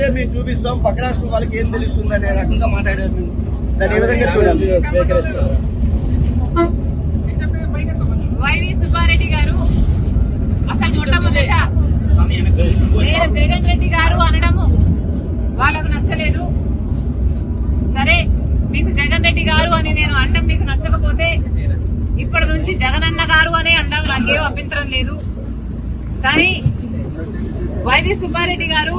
ఇస్తే మేము చూపిస్తాం. పక్క రాష్ట్రం వాళ్ళకి ఏం తెలుస్తుంది అనే రకంగా మాట్లాడారు మేము. దాన్ని ఏ విధంగా చూడాలి? వైవి సుబ్బారెడ్డి గారు అసలు మొట్టమొదట నేను జగన్ రెడ్డి గారు అనడము వాళ్ళకు నచ్చలేదు. సరే మీకు జగన్ రెడ్డి గారు అని నేను అనడం మీకు నచ్చకపోతే ఇప్పటి నుంచి జగన్ అన్న గారు అనే అనడం నాకేం అభ్యంతరం లేదు. కానీ వైవి సుబ్బారెడ్డి గారు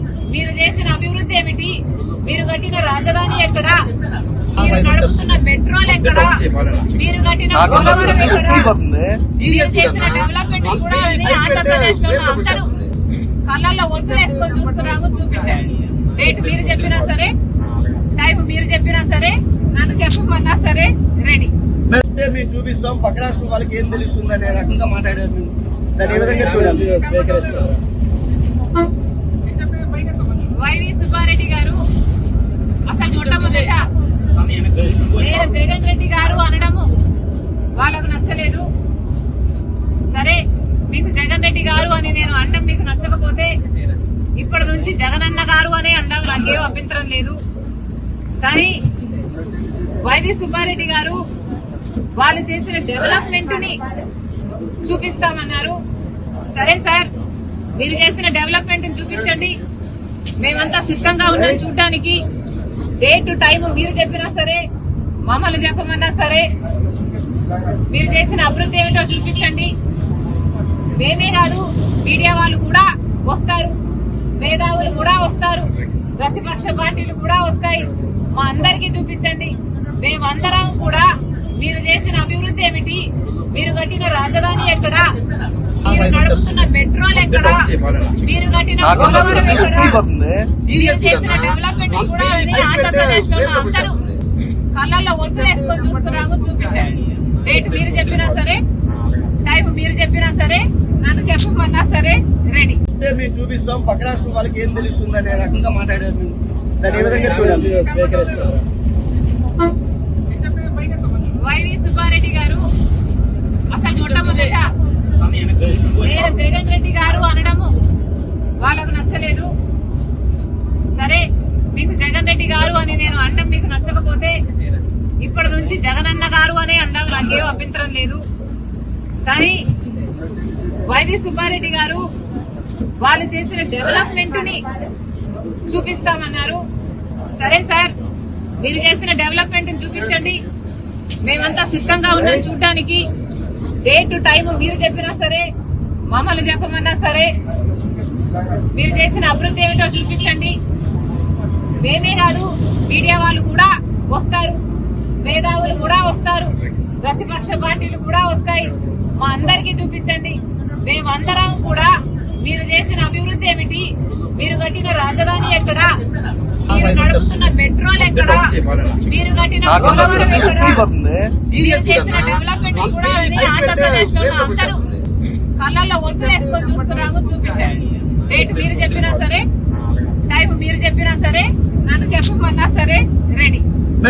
మీరు చేసిన అభివృద్ధి ఏమిటి? మీరు కట్టిన రాజధాని ఎక్కడ? మీరు నడుపుతున్న పెట్రోల్ ఎక్కడ? మీరు కట్టిన పోలవరం ఎక్కడ? మీరు చేసిన డెవలప్మెంట్ కూడా ఆంధ్రప్రదేశ్లో అందరూ కళ్ళల్లో వంచులేసుకొని చూస్తున్నాము చూపించండి. రేటు మీరు చెప్పినా సరే టైం మీరు చెప్పినా సరే నన్ను చెప్పమన్నా సరే రెడీ. మేము చూపిస్తాం. పక్క రాష్ట్రం వాళ్ళకి ఏం తెలుస్తుంది అనే రకంగా మాట్లాడారు మేము. దాన్ని ఏ విధంగా చూడాలి స్వీకరిస్తారు వైవి సుబ్బారెడ్డి గారు అసలు మొట్టమొదట నేను జగన్ రెడ్డి గారు అనడము వాళ్ళకు నచ్చలేదు. సరే మీకు జగన్ రెడ్డి గారు అని నేను అనడం మీకు నచ్చకపోతే ఇప్పటి నుంచి జగనన్న గారు అనే అనడం నాకేం అభ్యంతరం లేదు. కానీ వైవి సుబ్బారెడ్డి గారు వాళ్ళు చేసిన డెవలప్మెంట్ని చూపిస్తామన్నారు. సరే సార్ మీరు చేసిన డెవలప్మెంట్ని చూపించండి. మేమంతా సిద్ధంగా ఉన్నాం చూడడానికి. డే టు టైం మీరు చెప్పినా సరే మమ్మల్ని చెప్పమన్నా సరే మీరు చేసిన అభివృద్ధి ఏమిటో చూపించండి. మేమే కాదు మీడియా వాళ్ళు కూడా వస్తారు. మేధావులు కూడా వస్తారు. ప్రతిపక్ష పార్టీలు కూడా వస్తాయి. మా అందరికీ చూపించండి. మేమందరం కూడా మీరు చేసిన అభివృద్ధి ఏమిటి? మీరు కట్టిన రాజధాని ఎక్కడ? మీరు నడుపుతున్న పెట్రోల్ ఎక్కడ? మీరు కట్టిన పోలవరం ఎక్కడ? మీరు చేసిన డెవలప్మెంట్ కూడా అన్ని ఆంధ్రప్రదేశ్లో అందరూ కళ్ళల్లో వంచులేసుకొని చూస్తున్నాము చూపించండి. రేటు మీరు చెప్పినా సరే టైం మీరు చెప్పినా సరే నన్ను చెప్పమన్నా సరే రెడీ మేము చూపిస్తాం. పక్క రాష్ట్రం వాళ్ళకి ఏం తెలుస్తుంది అనే రకంగా మాట్లాడారు మేము దాన్ని ఏ విధంగా చూడాలి? స్వీకరిస్తారు వైవి సుబ్బారెడ్డి గారు అసలు మొట్టమొదట నేను జగన్ రెడ్డి గారు అనడము వాళ్ళకు నచ్చలేదు. సరే మీకు జగన్ రెడ్డి గారు అని నేను అనడం మీకు నచ్చకపోతే ఇప్పటి నుంచి జగనన్న గారు అనే అనడం నాకేం అభ్యంతరం లేదు కానీ వైవి సుబ్బారెడ్డి గారు వాళ్ళు చేసిన డెవలప్మెంట్ని చూపిస్తామన్నారు. సరే సార్ మీరు చేసిన డెవలప్మెంట్ చూపించండి. మేమంతా సిద్ధంగా ఉన్నాం చూడడానికి. డే టు టైం మీరు చెప్పినా సరే మమ్మల్ని చెప్పమన్నా సరే మీరు చేసిన అభివృద్ధి ఏమిటో చూపించండి. మేమే కాదు మీడియా వాళ్ళు కూడా వస్తారు. మేధావులు కూడా వస్తారు. ప్రతిపక్ష పార్టీలు కూడా వస్తాయి. మా అందరికీ చూపించండి. మేమందరం కూడా మీరు చేసిన అభివృద్ధి ఏమిటి? మీరు కట్టిన రాజధాని ఎక్కడ? మీరు నడుపుతున్న పెట్రోల్ ఎక్కడ? మీరు కట్టిన పోలవరం ఎక్కడ? మీరు చేసిన డెవలప్మెంట్ కూడా ఆంధ్రప్రదేశ్లో అందరూ కళ్ళల్లో వంచులేసుకొని చూస్తున్నాము చూపించండి. రేటు మీరు చెప్పినా సరే టైం మీరు చెప్పినా సరే